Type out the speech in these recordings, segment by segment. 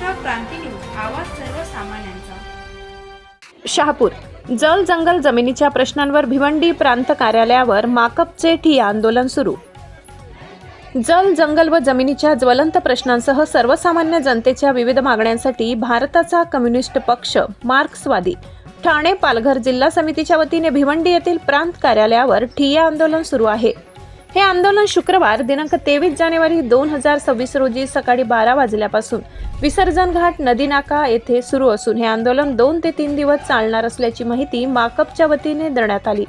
क्रांती news आवाज सर्वसामान्यांचा. शहापूर जल जंगल जमिनीच्या प्रश्नांवर भिवंडी प्रांत कार्यालयावर माकपचे ठिया आंदोलन सुरू. जल जंगल व जमिनीच्या ज्वलंत प्रश्नांसह सर्वसामान्य जनतेच्या विविध मागण्यांसाठी भारताचा कम्युनिस्ट पक्ष मार्क्सवादी. ठाणे पालघर जिल्हा समितीच्या वतीने भिवंडी येथील प्रांत कार्यालयावर ठिय्या आंदोलन सुरू आहे. हे आंदोलन शुक्रवार दिनांक तेवीस जानेवारी दोन हजार सव्वीस रोजी सकाळी बारा वाजल्यापासून विसर्जन घाट नदी नाका येथे सुरू असून हे आंदोलन दोन ते तीन दिवस चालणार असल्याची माहिती माकपच्या वतीने देण्यात आली.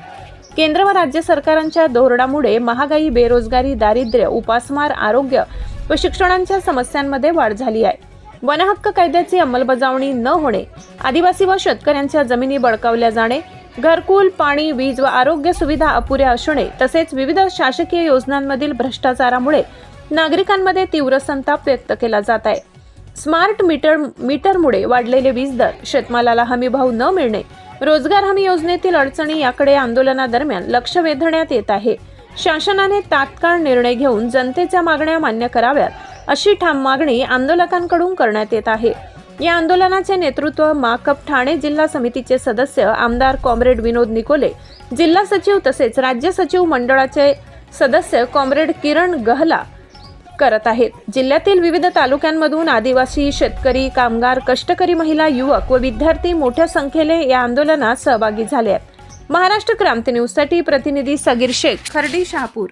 केंद्र व राज्य सरकारांच्या धोरणामुळे महागाई बेरोजगारी दारिद्र्य उपासमार आरोग्य व शिक्षणांच्या समस्यांमध्ये वाढ झाली आहे. वनहक्क कायद्याची अंमलबजावणी न होणे आदिवासी व शेतकऱ्यांच्या जमिनी बळकावल्या जाणे घरकुल पाणी वीज व आरोग्य सुविधा अपुऱ्या असणे तसेच विविध शासकीय योजनांमधील भ्रष्टाचारामुळे नागरिकांमध्ये तीव्र संताप व्यक्त केला जात आहे. स्मार्ट मीटर मीटरमुळे वाढलेले वीज दर शेतमालाला हमी भाव न मिळणे रोजगार हमी योजनेतील अडचणी याकडे आंदोलनादरम्यान लक्ष वेधण्यात येत आहे. शासनाने तात्काळ निर्णय घेऊन जनतेच्या मागण्या मान्य कराव्यात अशी ठाम मागणी आंदोलकांकडून करण्यात येत आहे. या आंदोलनाचे नेतृत्व माकप ठाणे जिल्हा समितीचे सदस्य आमदार कॉम्रेड विनोद निकोले जिल्हा सचिव तसेच राज्य सचिव मंडळाचे सदस्य कॉम्रेड किरण गहला करत आहेत. जिल्ह्यातील विविध तालुक्यांमधून आदिवासी शेतकरी कामगार कष्टकरी महिला युवक व विद्यार्थी मोठ्या संख्येने या आंदोलनात सहभागी झाले आहेत. महाराष्ट्र क्रांती न्यूजसाठी प्रतिनिधी सगीर शेख खर्डी शहापूर.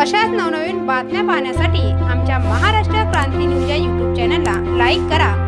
अशाच नवनवीन बातम्या पाहण्यासाठी आमच्या महाराष्ट्र क्रांती न्यूज या यूट्यूब चॅनलला लाईक करा.